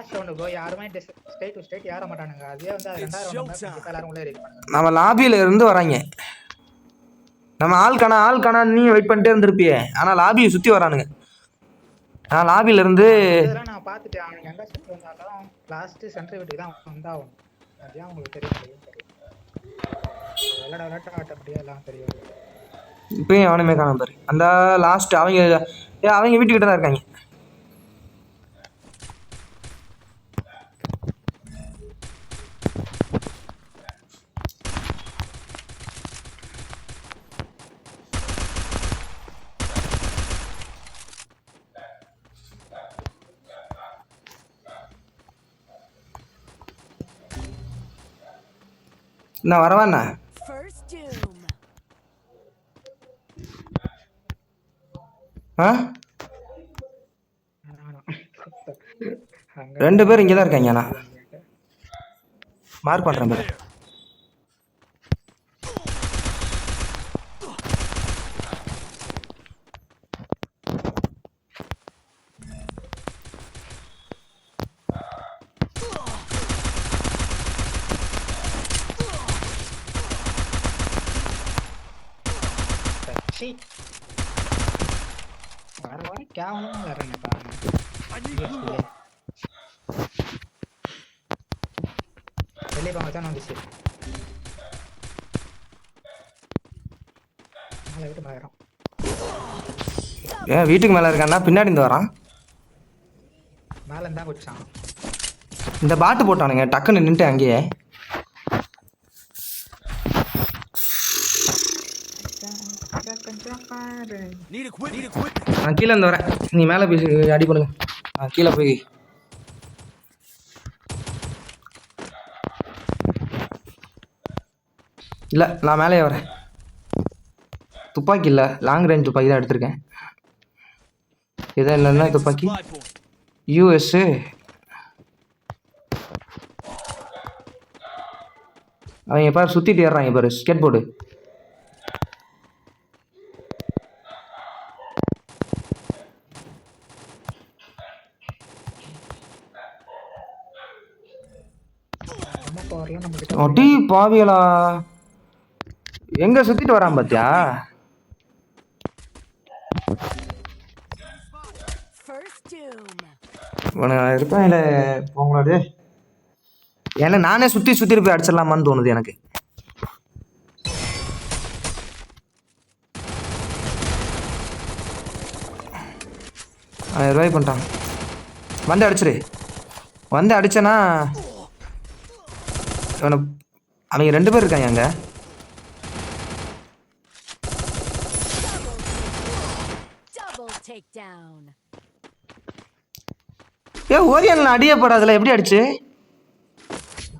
Last round bro யாருமே state to state ஏற மாட்டானுங்க. அதே வந்து அது ரெண்டாயிரம் எல்லாரும் உள்ள நம்ம லாபியில இருந்து வராங்க. நம்ம ஆள் காணா ஆள் காணா நீ வெயிட் பண்ணிட்டே இருந்திருப்பியே. ஆனா லாபியை சுத்தி வரானுங்க. நான் லாபியில இருந்து இதெல்லாம் நான் பார்த்துட்டேன். அவனுங்க எங்க சென்டர் வந்தாலும் லாஸ்ட் சென்டர் வீட்டுக்கு தான் வந்தாகும் அதான் உங்களுக்கு தெரியும் விளையாட விளையாட்ட ஆட்டப்படியே எல்லாம் தெரியும் இப்பயும் எவனுமே காணாம பாரு. அந்த லாஸ்ட் அவங்க ஏ அவங்க வீட்டுக்கிட்ட தான் இருக்காங்க. நான் வரவாண்ணா. ரெண்டு பேரும் இங்கே தான் இருக்காங்கண்ணா. மார்க் பண்ணுறேன் பேர் சீ. வர வர கேவலமா வரேன் வெளியே போங்க தான் வந்துச்சு. நாளை விட்டு மகரம் ஏன் வீட்டுக்கு மேலே இருக்கான்னா பின்னாடி இருந்து வரான். மேலே இருந்தா குச்சான் இந்த பாட்டு போட்டானுங்க டக்குன்னு நின்றுட்டு அங்கேயே கொஞ்சம் பாரு Need equip. Need equip. நான் கீழே இருந்து வரேன். நீ மேலே போய் அடி பண்ணுங்க நான் கீழே போய். இல்லை நான் மேலே வரேன். துப்பாக்கி இல்லை லாங் ரேஞ்ச் துப்பாக்கி தான் எடுத்திருக்கேன். இதை இல்லைன்னா துப்பாக்கி? Supply அவன் யூஎஸ்ஸு அவங்க பாரு சுற்றிட்டு ஏறுறாங்க பாரு ஸ்கேட் போர்டு பவர்லாம் நம்ம கிட்ட அடி பாவியலா? எங்க சுத்திட்டு வரான் பாத்தியா? First doom. இல்லை போங்களாடு ஏன்னா நானே சுற்றி சுற்றி போய் அடிச்சிடலாமான்னு தோணுது எனக்கு. ஆயிரம் ரூபாய் பண்ணிட்டான். வந்து அடிச்சிரு. வந்து அடிச்சேன்னா இவனை அவங்க ரெண்டு பேர் இருக்காங்க அங்கே. ஏ ஓரியன் அடியப்படாதுல எப்படி அடிச்சு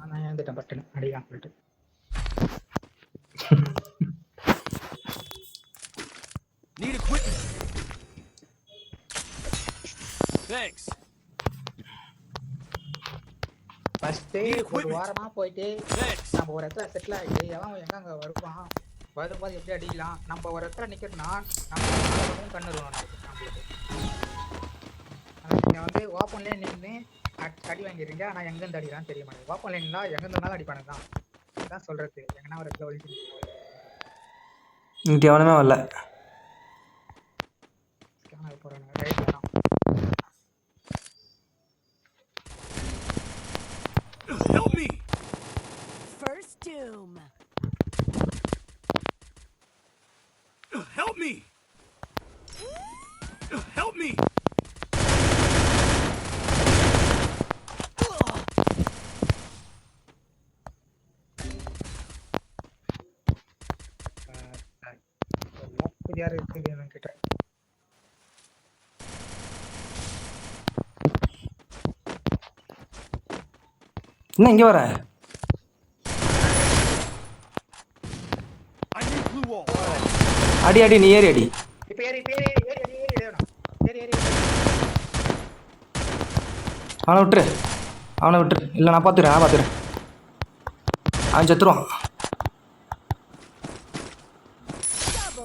நான் ஏந்துட்டேன் பட்டுன்னு அடிக்கலாம் சொல்லிட்டு Need equipment. Thanks. First Need ஒரு. வாரமா போயிட்டு. நம்ம ஒரு இடத்துல செட்டில் ஆகிட்டு எவன் எங்க அங்க வருவான் வரும்போது எப்படி அடிக்கலாம் நம்ம ஒரு இடத்துல நிக்கிறோம்னா நம்ம கண்ணு இருக்கணும் நம்மளுக்கு ஆனா நீங்க வந்து ஓப்பன்லேயே நின்று அடி வாங்கிடுறீங்க ஆனா எங்க இருந்து அடிக்கிறான்னு தெரிய மாட்டேங்குது. ஓப்பன் லைன்ல எங்க இருந்தாலும் அடிப்பானுங்க தான். அதான் சொல்றது. எங்கன்னா ஒரு இடத்துல ஒழிச்சு இங்கே எவனுமே வரல. யார் இருக்குது நான் கேட்டேன் என்ன இங்க வர? அடி அடி நீ ஏறி அடி. இப்போ ஏறி பேர் அடி ஏறி அவனை விட்டுரு. அவனை விட்டுரு. இல்லை நான் பார்த்துக்கிறேன் நான் பார்த்துக்கிறேன் அவன் செத்துருவான்.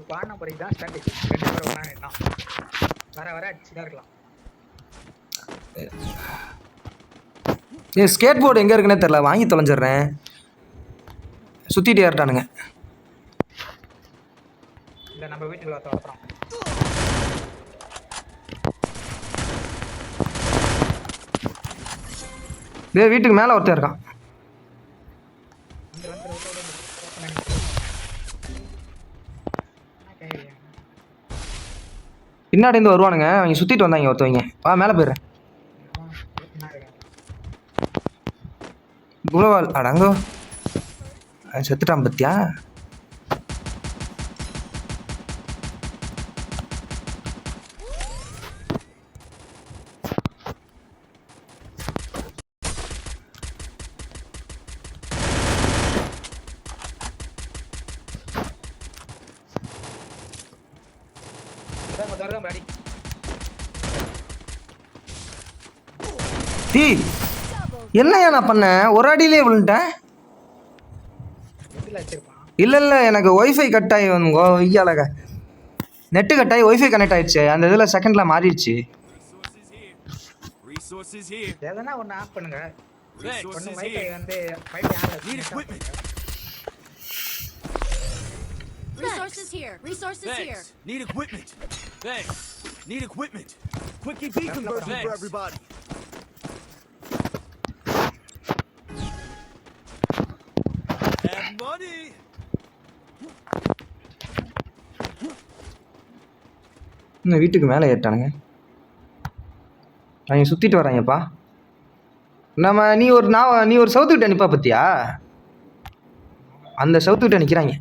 இப்போ ஆன பிறகு தான் ஸ்டாட்டிக் ரெண்டு பேரும் ஒன்றா நின்னா வர வர அடிச்சுதான் இருக்கலாம். ஏ ஸ்கேட் போர்டு எங்கே இருக்குன்னே தெரில வாங்கி தொலைஞ்சிடுறேன். சுற்றிட்டு ஏறிட்டானுங்க இல்லை நம்ம வீட்டுக்குள்ள வரட்டும் இதே வீட்டுக்கு மேலே ஒருத்தன் இருக்கான் வந்து வந்து வந்து வந்து வந்து என்ன கையில? பின்னாடி இருந்து வருவானுங்க. அவங்க சுற்றிட்டு வந்தாங்க ஒருத்தவங்க. வா மேலே போயிடுறேன். குலவால் அடங்கோ. செத்துட்டான் பத்தியா? டீ என்னய்யா நான் பண்ணேன்? ஒரு அடியிலே விழுந்துட்டேன். இல்லை இல்லை எனக்கு ஒய்ஃபை கட் ஆகி வந்து ஐயாலக நெட்டு கட் ஆகி ஒய்ஃபை கனெக்ட் ஆயிடுச்சு. அந்த இதில் செகண்டில் மாறிடுச்சு. எதனா ஒன்று ஆஃப் பண்ணுங்க. Resources here. here. Need equipment. Thanks. Need equipment. Quick EV conversion for everybody. Have money. இன்னும் வீட்டுக்கு மேலே ஏறிட்டானுங்க அவங்க சுற்றிட்டு வராங்கப்பா நம்ம நீ ஒரு நான் நீ ஒரு சவுத்துக்கிட்ட நிப்பா பத்தியா அந்த சவுத்துக்கிட்ட நிற்கிறாங்க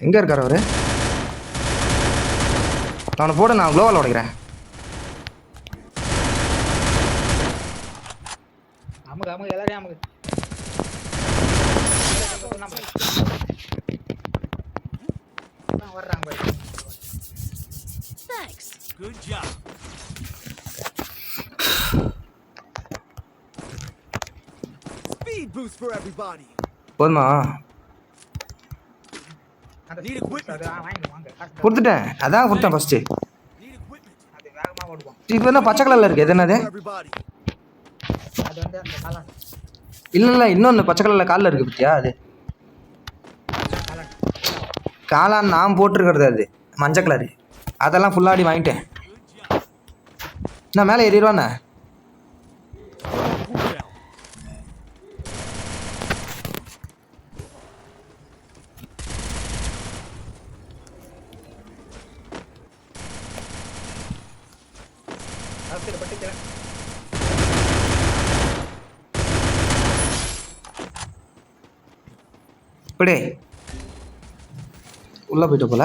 எங்கே இருக்கார் அவரு அவனை போட நான் குளோவால் உடைக்கிறேன் அமுக்கு அமுக்கு எல்லாரையும் அமுக்கு வர்றாங்க பாரு. Thanks. Good job. Speed boost for everybody. போதுமா அந்த Need speed boost equipment. அது, ஆ, வாங்கிட்டு வாங்க. காசு தரேன். கொடுத்துட்டேன். அதான் கொடுத்தேன் ஃபஸ்ட்டு இப்போ என்ன பச்சை கலரில் இருக்குது எது என்னது இல்லை இல்லை இன்னொன்று பச்சை கலரில் காலில் இருக்குது பத்தியா அது? காளான் நான் போட்டிருக்கிறது அது. மஞ்சள் கலரு. அதெல்லாம் ஃபுல்லாடி வாங்கிட்டேன். நான் மேலே ஏறிடுவானே? அவசரப்பட்டு இப்படி. உள்ளே போயிட்டு போல.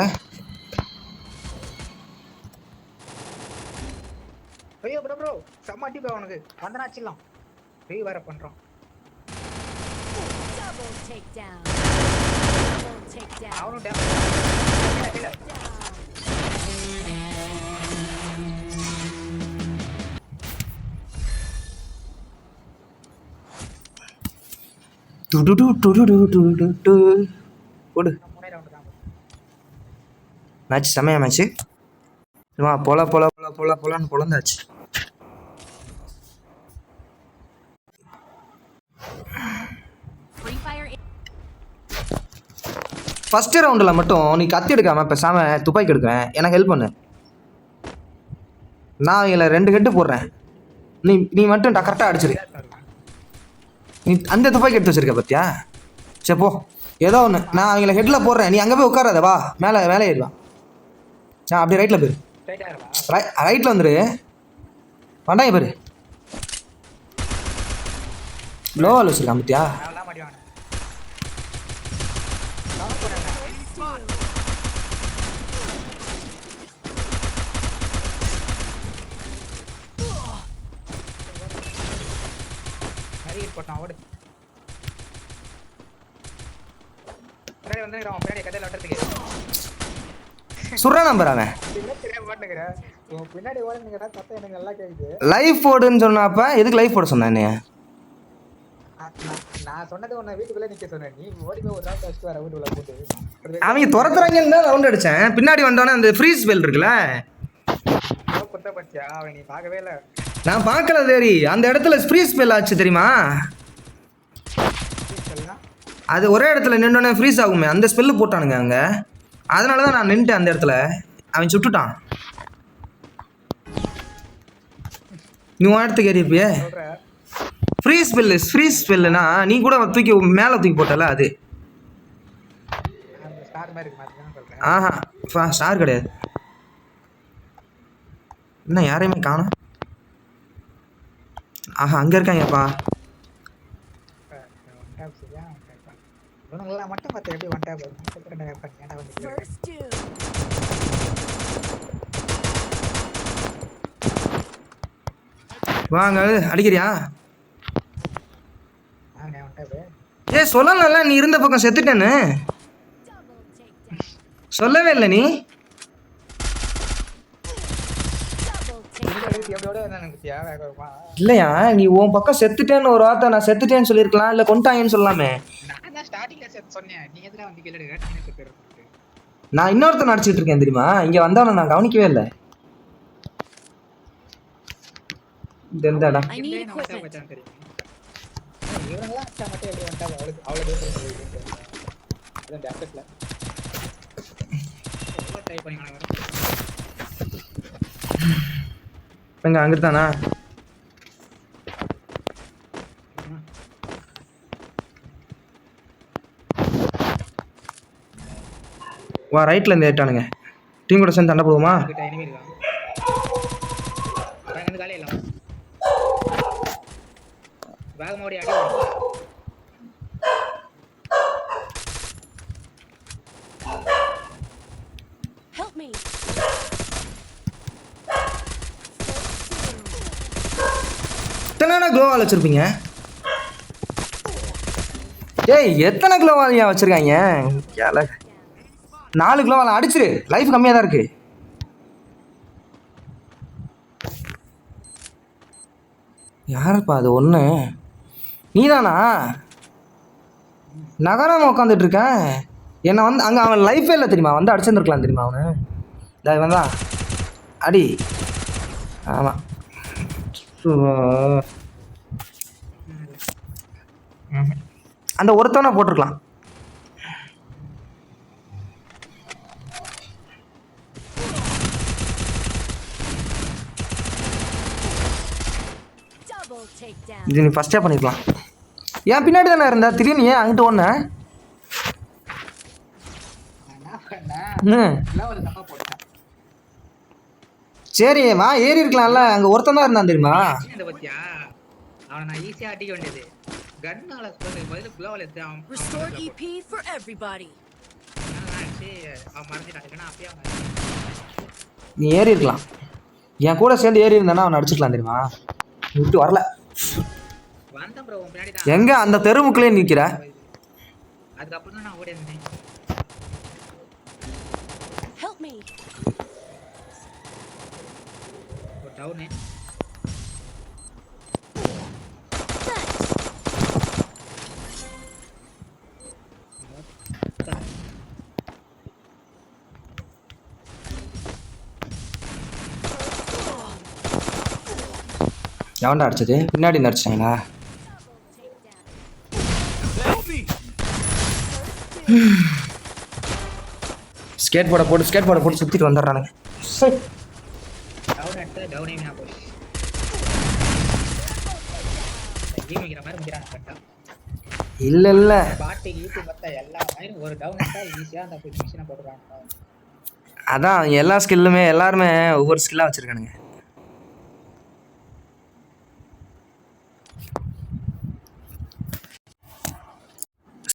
ஐயோ ப்ரோ ப்ரோ செம்ம அடி bro உனக்கு வந்தனாச்சிடலாம் ரீ வேற பண்றோம் Double takedown. Double takedown. துடுடு துடுடு டு. போடு. மேட்ச் செமையா மேட்ச்சு. சும்மா பொல பொல பொல பொல பொலன்னு பொழந்தாச்சு. Free ஃபர்ஸ்ட் ரவுண்டில் மட்டும் நீ கத்தி எடுக்காம பேசாம துப்பாக்கி எடுக்கிறேன் எனக்கு ஹெல்ப் பண்ணு. நான் இதில் ரெண்டு கெட்டு போடுறேன். நீ நீ மட்டும் கரெக்டாக அடிச்சிரு. நீ அந்த துப்பாக்கி எடுத்து வச்சிருக்க பத்தியா? சரி போ. ஏதோ ஒன்று நான் அவங்கள ஹெட்டில் போடுறேன். நீ அங்கே போய் உட்காராத வா. மேலே மேலே ஏறிவான் நான் அப்படியே ரைட்டில் போயிரு. ரை ரைட்டில் வந்துரு. வண்டாங்க பாரு லோவால் வச்சிருக்கான் பத்தியா நான் மாட்டி வாங்க போட்டான் ஓடு. பின்னாடி வந்துருக்கான் பின்னாடி கதையில் விட்டுறதுக்கு சுர்ற நம்பர் அவன். பின்னாடி ஓட்டுங்கிறேன் உன் பின்னாடி ஓடுங்கிறா சத்தம் எனக்கு நல்லா கேக்குது. லைஃப் போடுன்னு சொன்னப்ப எதுக்கு லைஃப் போட சொன்னேன் நீ? நான் சொன்னது உன்னை வீட்டுக்குள்ளே நிக்க சொன்னேன். நீ ஓடி போய் ஒரு நாள் வச்சுட்டு வர வீட்டுக்குள்ள போட்டு. அவங்க துரத்துறாங்கன்னு தான் ரவுண்ட் அடிச்சேன். பின்னாடி வந்தோடனே அந்த ஃப்ரீ ஸ்பெல் இருக்குல்ல? குத்த பச்சியா அவன் நீ பார்க்கவே இல்லை. நான் பார்க்கல தேரி. அந்த இடத்துல ஃப்ரீ ஸ்பெல் ஆச்சு தெரியுமா? அது ஒரே இடத்துல நின்னோடனே ஃப்ரீஸ் ஆகுமே. அந்த ஸ்பெல்லு போட்டானுங்க அங்கே. அதனால தான் நான் நின்றுட்டேன் அந்த இடத்துல. அவன் சுட்டுட்டான். நீ உன் இடத்துக்கு ஏறிப்பியே ஃப்ரீ ஸ்பெல்லு ஃப்ரீ ஸ்பெல்லுனா நீ கூட தூக்கி மேலே தூக்கி போட்டல அது. மாதிரி ஆஹா ஸ்டார் கிடையாது. என்ன யாரையுமே காணோம்? ஆஹா அங்கே இருக்காங்கப்பா. வாங்க அடிக்கிறியா? ஏ சொல்லலாம்ல நீ இருந்த பக்கம் செத்துட்டேன்னு. சொல்லவே இல்லை நீ Double takedown. எப்படியோட எனக்கு பத்தியா வேக வருமா இல்லையா? நீ உன் பக்கம் செத்துட்டேன்னு ஒரு வார்த்தை நான் செத்துட்டேன்னு சொல்லியிருக்கலாம் இல்லை கொண்டாங்கன்னு சொல்லாமே நான் இன்னொருத்தன் நடிச்சிட்டு இருக்கேன் தெரியுமா? இங்கே வந்தவனை நான் கவனிக்கவே இல்லை. இந்த இந்தாடா I need நான் ஒன் டேப் equipment. வச்சான் தெரியும் இவனுங்களாம் அச்சா மட்டும் எப்படி ஒன் டேப் அவளுக்கு அவ்வளோ தூரம் அதான் டேப்லெட்ல ட்ரை பண்ணி வர எங்க அங்கிட்டு தானா வா ரைட்ல இருந்து ஏட்டானுங்க டீம் கூட சேர்ந்து சண்டை போடுவோமா? வேகமாடி அடி இருக்கான் அதான் இந்த காலையில் இல்லாம வேகமாக ஓடி அடி வாங்கு. Help me. எத்தனை க்ளோவால் வச்சுருப்பீங்க? ஏய் எத்தனை க்ளோவாலியா வச்சுருக்காங்க? கேள நாலு க்ளோவால் அடிச்சிரு. லைஃப் கம்மியாக தான் இருக்கு. யாருப்பா அது ஒன்று நீதானா? நகரம் உட்காந்துட்டு இருக்கேன் என்னை வந்து அங்கே அவன் லைஃபே இல்லை தெரியுமா? வந்து அடிச்சிருந்துருக்கலாம் தெரியுமா அவனு? இந்த இவன் தான். அடி. ஆமாம் அந்த ஒருத்தவனை போட்டிருக்கலாம். இது நீ ஃபஸ்ட்டே பண்ணிருக்கலாம் ஏன் பின்னாடி தானே இருந்தா? திடீர்னு ஏன் அங்கிட்டு ஒன்று சரி வா ஏறி இருக்கலாம்ல. அங்கே ஒருத்தன் தான் இருந்தான் தெரியுமா? இந்த பத்தியா? அவனை நான் ஈஸியா அடிக்க வேண்டியது. கன்னால சொல்றது பதில் குளோவல் எடுத்து அவன் Restore EP for everybody. அவன் அப்பயே அவன் நீ ஏறி இருக்கலாம். என் கூட சேர்ந்து ஏறி இருந்தானா அவனை அடிச்சுக்கலாம் தெரியுமா? விட்டு வரல. வந்த ப்ரோ உன் பின்னாடி தான். எங்க அந்த தெருமுக்குள்ளே நிற்கிற அதுக்கப்புறம் தான் நான் ஓடி இருந்தேன். Help me. டவுனு. எவன்டா அடிச்சது? பின்னாடி இருந்து ஸ்கேட் போர்டை போட்டு ஸ்கேட் போர்டை போட்டு சுற்றிட்டு வந்துடுறானுங்க. டவுன் இல்ல இல்லை. இல்லை பாட்டு எல்லா ஒரு டவுன் ஈஸியாக அதான் எல்லா ஸ்கில்லுமே எல்லாருமே ஒவ்வொரு ஸ்கில்லாக வச்சுருக்கானுங்க.